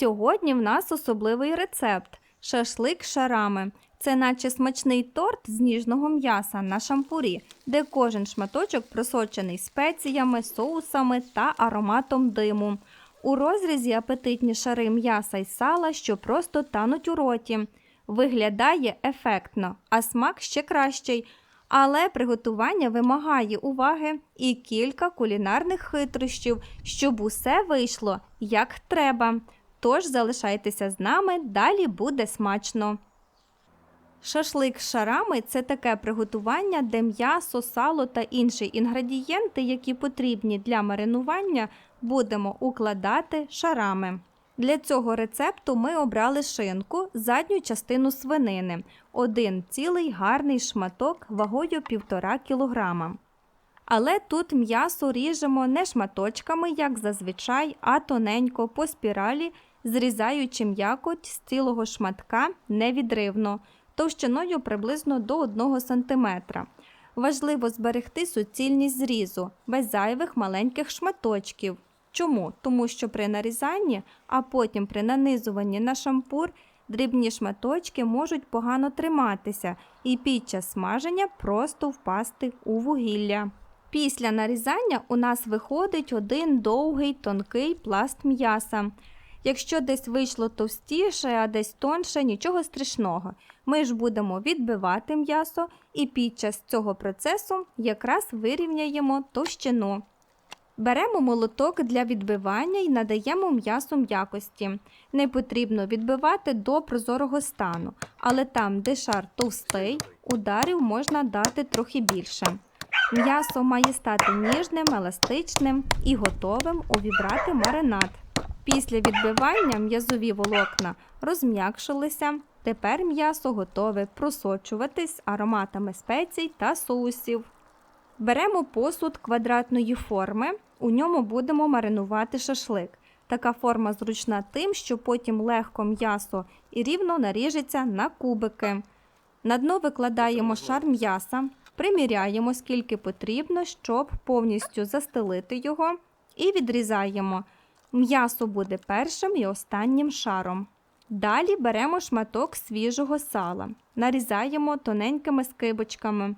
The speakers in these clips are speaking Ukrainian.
Сьогодні в нас особливий рецепт шашлик шарами. Це наче смачний торт з ніжного м'яса на шампурі, де кожен шматочок просочений спеціями, соусами та ароматом диму. У розрізі апетитні шари м'яса й сала, що просто тануть у роті. Виглядає ефектно, а смак ще кращий. Але приготування вимагає уваги і кілька кулінарних хитрощів, щоб усе вийшло як треба. Тож залишайтеся з нами, далі буде смачно. Шашлик з шарами це таке приготування, де м'ясо, сало та інші інгредієнти, які потрібні для маринування, будемо укладати шарами. Для цього рецепту ми обрали шинку, задню частину свинини, один цілий гарний шматок вагою 1,5 кг. Але тут м'ясо ріжемо не шматочками, як зазвичай, а тоненько по спіралі, зрізаючи м'якоть з цілого шматка невідривно, товщиною приблизно до 1 см. Важливо зберегти суцільність зрізу, без зайвих маленьких шматочків. Чому? Тому що при нарізанні, а потім при нанизуванні на шампур дрібні шматочки можуть погано триматися і під час смаження просто впасти у вугілля. Після нарізання у нас виходить один довгий тонкий пласт м'яса. Якщо десь вийшло товстіше, а десь тонше, нічого страшного. Ми ж будемо відбивати м'ясо і під час цього процесу якраз вирівняємо товщину. Беремо молоток для відбивання і надаємо м'ясу м'якості. Не потрібно відбивати до прозорого стану, але там, де шар товстий, ударів можна дати трохи більше. М'ясо має стати ніжним, еластичним і готовим увібрати маринад. Після відбивання м'язові волокна розм'якшилися. Тепер м'ясо готове просочуватись ароматами спецій та соусів. Беремо посуд квадратної форми, у ньому будемо маринувати шашлик. Така форма зручна тим, що потім легко м'ясо і рівно наріжеться на кубики. На дно викладаємо шар м'яса, приміряємо скільки потрібно, щоб повністю застелити його, і відрізаємо. М'ясо буде першим і останнім шаром. Далі беремо шматок свіжого сала, нарізаємо тоненькими скибочками.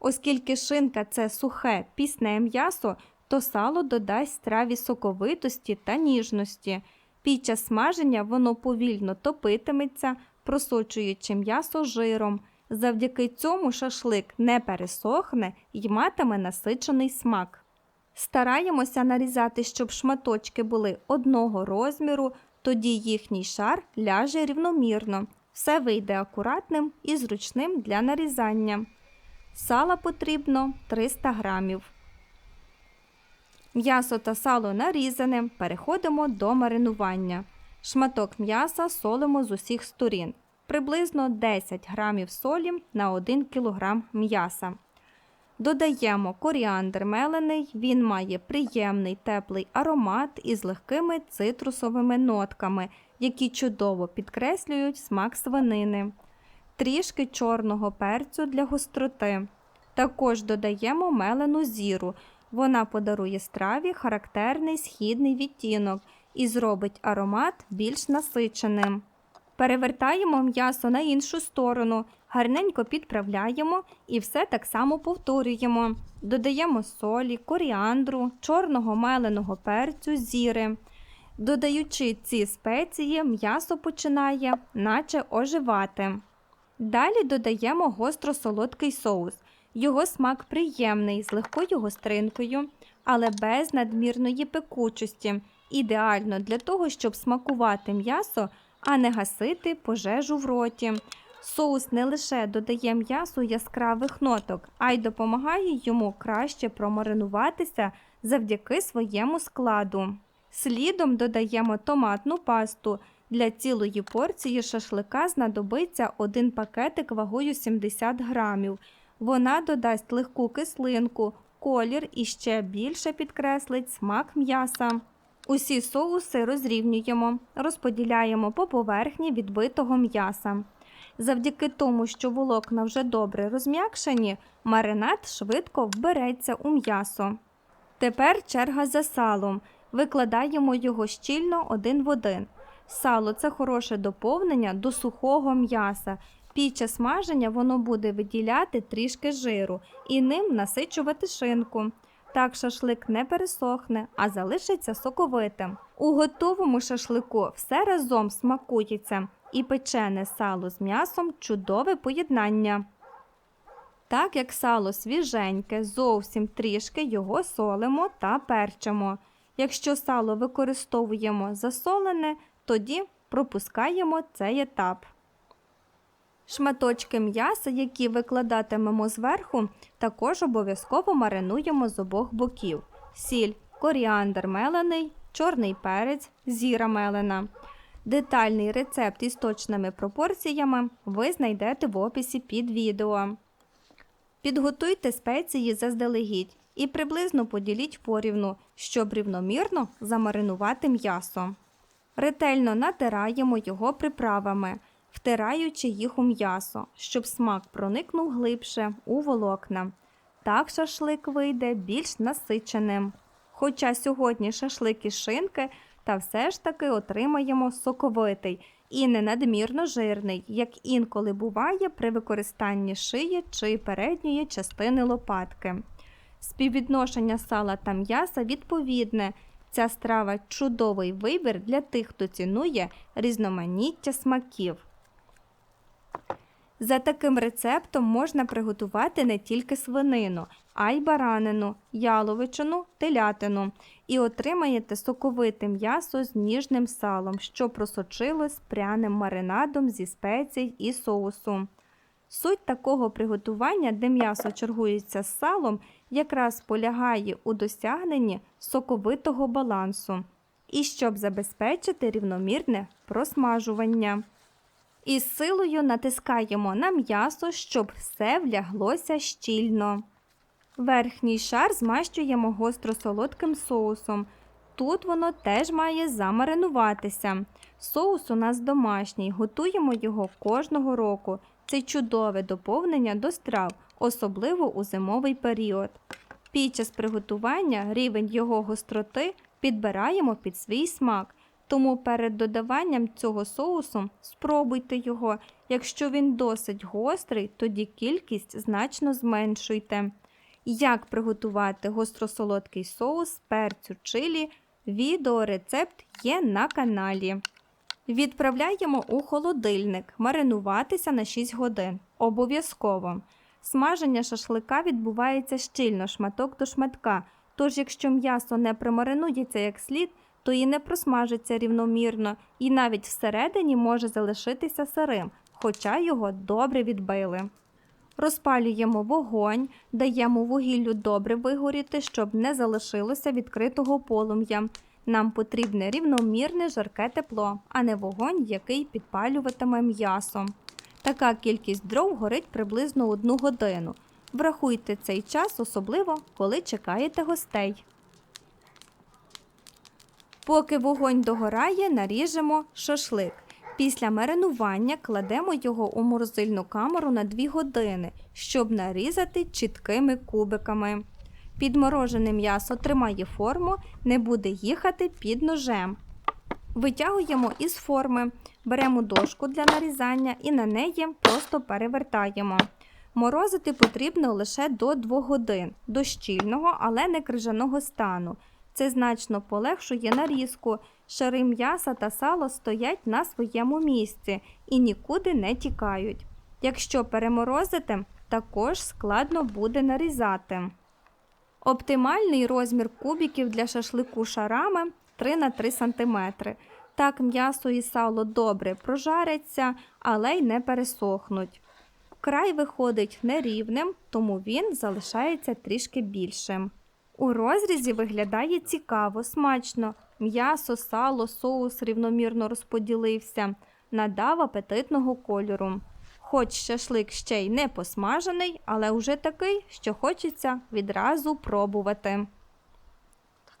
Оскільки шинка це сухе пісне м'ясо, то сало додасть страві соковитості та ніжності. Під час смаження воно повільно топитиметься, просочуючи м'ясо жиром. Завдяки цьому шашлик не пересохне і матиме насичений смак. Стараємося нарізати, щоб шматочки були одного розміру, тоді їхній шар ляже рівномірно. Все вийде акуратним і зручним для нарізання. Сала потрібно 300 грамів. М'ясо та сало нарізане. Переходимо до маринування. Шматок м'яса солимо з усіх сторін. Приблизно 10 грамів солі на 1 кг м'яса. Додаємо коріандр мелений, він має приємний теплий аромат із легкими цитрусовими нотками, які чудово підкреслюють смак свинини. Трішки чорного перцю для гостроти. Також додаємо мелену зіру. Вона подарує страві характерний східний відтінок і зробить аромат більш насиченим. Перевертаємо м'ясо на іншу сторону, гарненько підправляємо і все так само повторюємо. Додаємо солі, коріандру, чорного меленого перцю, зіри. Додаючи ці спеції, м'ясо починає наче оживати. Далі додаємо гостро-солодкий соус. Його смак приємний, з легкою гостринкою, але без надмірної пекучості. Ідеально для того, щоб смакувати м'ясо, а не гасити пожежу в роті. Соус не лише додає м'ясу яскравих ноток, а й допомагає йому краще промаринуватися завдяки своєму складу. Слідом додаємо томатну пасту. Для цілої порції шашлика знадобиться один пакетик вагою 70 грамів. Вона додасть легку кислинку, колір і ще більше підкреслить смак м'яса. Усі соуси розрівнюємо, розподіляємо по поверхні відбитого м'яса. Завдяки тому, що волокна вже добре розм'якшені, маринад швидко вбереться у м'ясо. Тепер черга за салом. Викладаємо його щільно один в один. Сало це хороше доповнення до сухого м'яса. Під час смаження воно буде виділяти трішки жиру і ним насичувати шинку. Так шашлик не пересохне, а залишиться соковитим. У готовому шашлику все разом смакується, і печене сало з м'ясом чудове поєднання. Так як сало свіженьке, зовсім трішки його солимо та перчимо. Якщо сало використовуємо засолене, тоді пропускаємо цей етап. Шматочки м'яса, які викладатимемо зверху, також обов'язково маринуємо з обох боків: сіль, коріандр мелений, чорний перець, зіра мелена. Детальний рецепт із точними пропорціями ви знайдете в описі під відео. Підготуйте спеції заздалегідь і приблизно поділіть порівну, щоб рівномірно замаринувати м'ясо. Ретельно натираємо його приправами, втираючи їх у м'ясо, щоб смак проникнув глибше у волокна. Так шашлик вийде більш насиченим. Хоча сьогодні шашлик із шинки, та все ж таки отримаємо соковитий і не надмірно жирний, як інколи буває при використанні шиї чи передньої частини лопатки. Співвідношення сала та м'яса відповідне. Ця страва чудовий вибір для тих, хто цінує різноманіття смаків. За таким рецептом можна приготувати не тільки свинину, а й баранину, яловичину, телятину і отримаєте соковите м'ясо з ніжним салом, що просочилось пряним маринадом зі спецій і соусу. Суть такого приготування, де м'ясо чергується з салом, якраз полягає у досягненні соковитого балансу і щоб забезпечити рівномірне просмажування. Із силою натискаємо на м'ясо, щоб все вляглося щільно. Верхній шар змащуємо гостро-солодким соусом. Тут воно теж має замаринуватися. Соус у нас домашній, готуємо його кожного року. Це чудове доповнення до страв, особливо у зимовий період. Під час приготування рівень його гостроти підбираємо під свій смак. Тому перед додаванням цього соусу спробуйте його. Якщо він досить гострий, тоді кількість значно зменшуйте. Як приготувати гостросолодкий соус перцю чилі, відеорецепт є на каналі. Відправляємо у холодильник маринуватися на 6 годин. Обов'язково. Смаження шашлика відбувається щільно шматок до шматка, тож якщо м'ясо не примаринується як слід, то і не просмажиться рівномірно, і навіть всередині може залишитися сирим, хоча його добре відбили. Розпалюємо вогонь, даємо вугіллю добре вигоріти, щоб не залишилося відкритого полум'я. Нам потрібне рівномірне жарке тепло, а не вогонь, який підпалюватиме м'ясо. Така кількість дров горить приблизно одну годину. Врахуйте цей час, особливо коли чекаєте гостей. Поки вогонь догорає, наріжемо шашлик. Після маринування кладемо його у морозильну камеру на 2 години, щоб нарізати чіткими кубиками. Підморожене м'ясо тримає форму, не буде їхати під ножем. Витягуємо із форми, беремо дошку для нарізання і на неї просто перевертаємо. Морозити потрібно лише до 2 годин, до щільного, але не крижаного стану. Це значно полегшує нарізку. Шари м'яса та сало стоять на своєму місці і нікуди не тікають. Якщо переморозити, також складно буде нарізати. Оптимальний розмір кубиків для шашлику шарами 3 на 3 см. Так м'ясо і сало добре прожаряться, але й не пересохнуть. Край виходить нерівним, тому він залишається трішки більшим. У розрізі виглядає цікаво, смачно. М'ясо, сало, соус рівномірно розподілився, надав апетитного кольору. Хоч шашлик ще й не посмажений, але вже такий, що хочеться відразу пробувати.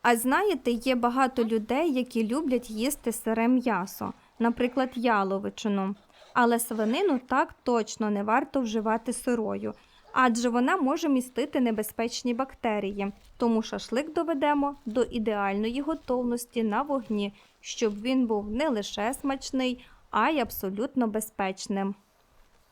А знаєте, є багато людей, які люблять їсти сире м'ясо, наприклад, яловичину. Але свинину так точно не варто вживати сирою, адже вона може містити небезпечні бактерії, тому шашлик доведемо до ідеальної готовності на вогні, щоб він був не лише смачний, а й абсолютно безпечним.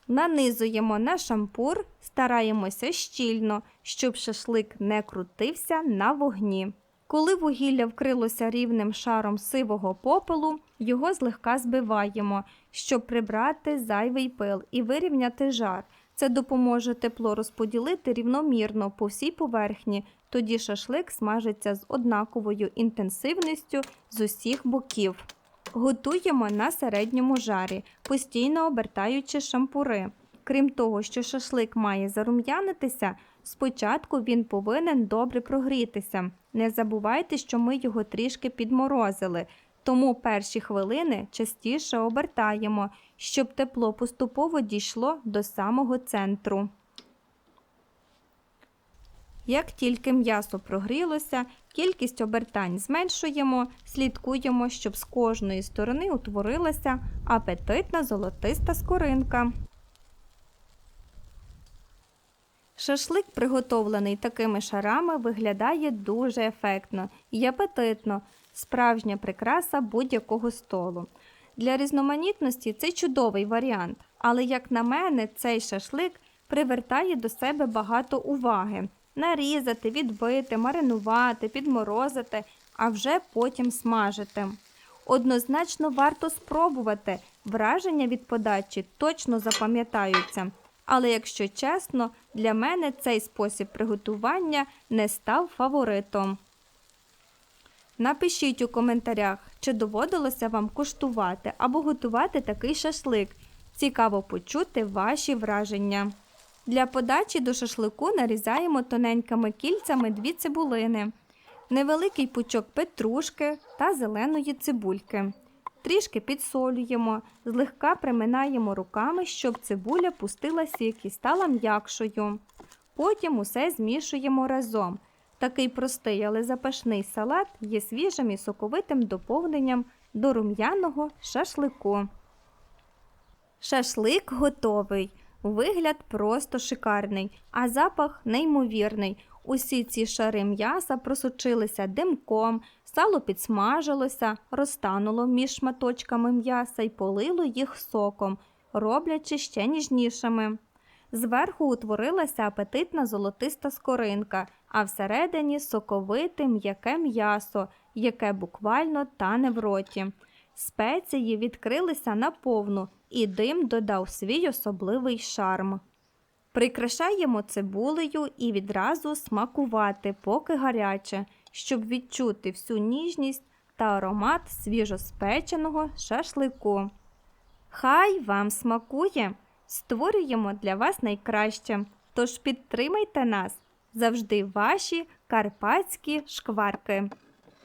Нанизуємо на шампур, стараємося щільно, щоб шашлик не крутився на вогні. Коли вугілля вкрилося рівним шаром сивого попелу, його злегка збиваємо, щоб прибрати зайвий пил і вирівняти жар. Це допоможе тепло розподілити рівномірно по всій поверхні, тоді шашлик смажиться з однаковою інтенсивністю з усіх боків. Готуємо на середньому жарі, постійно обертаючи шампури. Крім того, що шашлик має зарум'янитися, спочатку він повинен добре прогрітися. Не забувайте, що ми його трішки підморозили, тому перші хвилини частіше обертаємо, щоб тепло поступово дійшло до самого центру. Як тільки м'ясо прогрілося, кількість обертань зменшуємо, слідкуємо, щоб з кожної сторони утворилася апетитна золотиста скоринка. Шашлик, приготовлений такими шарами, виглядає дуже ефектно і апетитно, справжня прикраса будь-якого столу. Для різноманітності це чудовий варіант, але, як на мене, цей шашлик привертає до себе багато уваги. Нарізати, відбити, маринувати, підморозити, а вже потім смажити. Однозначно варто спробувати. Враження від подачі точно запам'ятаються. Але якщо чесно, для мене цей спосіб приготування не став фаворитом. Напишіть у коментарях, чи доводилося вам куштувати або готувати такий шашлик. Цікаво почути ваші враження. Для подачі до шашлику нарізаємо тоненькими кільцями дві цибулини, невеликий пучок петрушки та зеленої цибульки. Трішки підсолюємо, злегка приминаємо руками, щоб цибуля пустила сік і стала м'якшою. Потім усе змішуємо разом. Такий простий, але запашний салат є свіжим і соковитим доповненням до рум'яного шашлику. Шашлик готовий. Вигляд просто шикарний, а запах неймовірний. Усі ці шари м'яса просочилися димком, сало підсмажилося, розтануло між шматочками м'яса і полило їх соком, роблячи ще ніжнішими. Зверху утворилася апетитна золотиста скоринка, а всередині соковите м'яке м'ясо, яке буквально тане в роті. Спеції відкрилися наповну, і дим додав свій особливий шарм. Прикрашаємо цибулею і відразу смакувати, поки гаряче, щоб відчути всю ніжність та аромат свіжоспеченого шашлику. Хай вам смакує! Створюємо для вас найкраще, тож підтримайте нас завжди ваші карпатські шкварки.